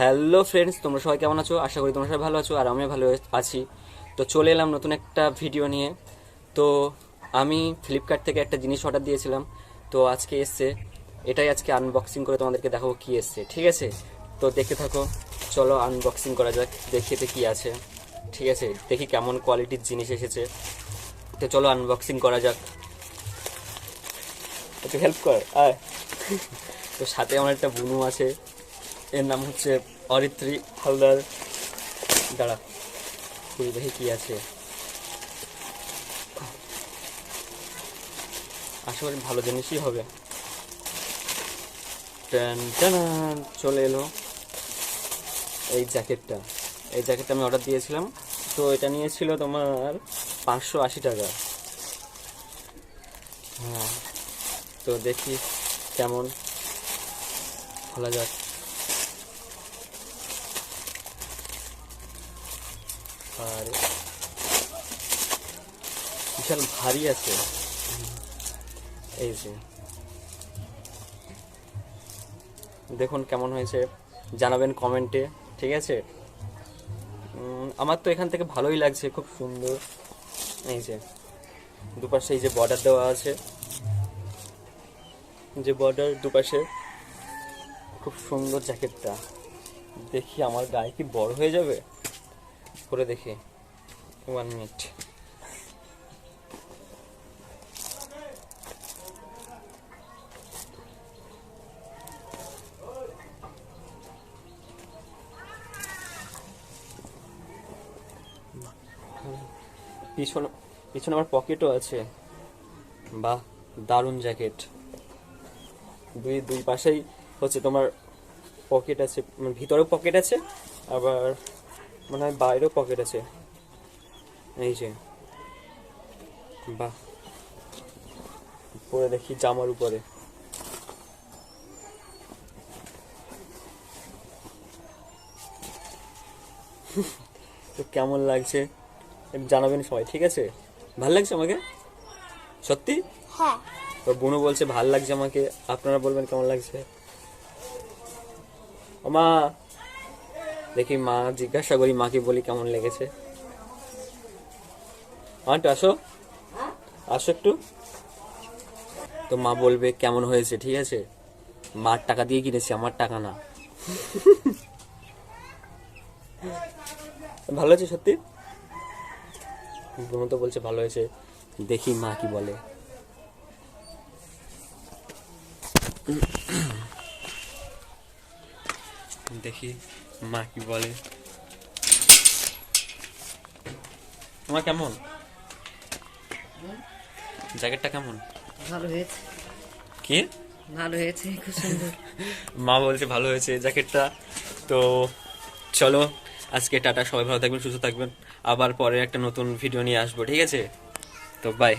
Hello friends, তোমরা সবাই কেমন আছো? আশা করি তোমরা সবাই ভালো আছো আর আমিও ভালো আছি। তো চলে এলাম নতুন একটা ভিডিও নিয়ে। তো আমি ফ্লিপকার্ট থেকে একটা জিনিস অর্ডার দিয়েছিলাম। তো আজকে এসছে। এটাই আজকে আনবক্সিং করে তোমাদেরকে দেখাবো কি এসছে, ঠিক আছে? তো দেখতে থাকো। চলো আনবক্সিং করা যাক, দেখি এতে কি আছে। ঠিক আছে? দেখি কেমন কোয়ালিটির জিনিস এসেছে। তো চলো আনবক্সিং করা যাক। একটু হেল্প কর, আয়। তো সাথে আমার একটা বুনু আছে। এর নাম হচ্ছে অরিত্রী হালদার। দাঁড়া খুবই দেখি কি আছে। আশা করি ভালো জিনিসই হবে। চলে এলো এই জ্যাকেটটা। এই জ্যাকেটটা আমি অর্ডার দিয়েছিলাম, তো এটা নিয়েছিল তোমার পাঁচশো আশি টাকা। হ্যাঁ তো দেখি কেমন, খোলা যাক। আর বিশাল ভারী আছে। এই যে। দেখুন কেমন হয়েছে। জানাবেন কমেন্টে, ঠিক আছে? আমার তো এখান থেকে ভালোই লাগছে, খুব সুন্দর। এই যে, দুপাশে এই যে বর্ডার দেওয়া আছে। যে বর্ডার দুপাশে খুব সুন্দর জ্যাকেটটা দেখি আমার গায়ে কি বড় হয়ে যাবে? করে দেখি। ওয়ান মিনিট পিছনে পিছনে আমার পকেটও আছে। বাহ, দারুণ জ্যাকেট দুই দুই পাশেই হচ্ছে তোমার পকেট আছে মানে ভিতরেও পকেট আছে, আবার মনে হয় বাইরেও পকেট আছে। এই যে বাহ। পরে দেখি জামার উপরে। তো কেমন লাগছে? জানাবেন সবাই ঠিক আছে? ভালো লাগছে আমাকে? সত্যি? হ্যাঁ। তো বুনু বলছে ভালো লাগছে আমাকে। আপনারা বলবেন কেমন লাগছে? ও মা দেখি মা জিজ্ঞাসা করি মাকে বলি, কেমন লেগেছে? একটু আসো। আসো একটু। তো মা বলবে, কেমন হয়েছে, ঠিক আছে? মার টাকা দিয়ে কিনেছি, আমার টাকা না। ভালো আছে সত্যি? বুনু তো বলছে ভালো হয়েছে। দেখি মা কি বলে। দেখি মা কি বলে। তোমার কেমন? জ্যাকেটটা কেমন? ভালো হয়েছে। কি? ভালো হয়েছে খুব সুন্দর। মা বলছে ভালো হয়েছে জ্যাকেটটা। তো চলো আজকে টাটা সবাই ভালো থাকবেন সুস্থ থাকবেন। আবার পরে একটা নতুন ভিডিও নিয়ে আসব ঠিক আছে? তো বাই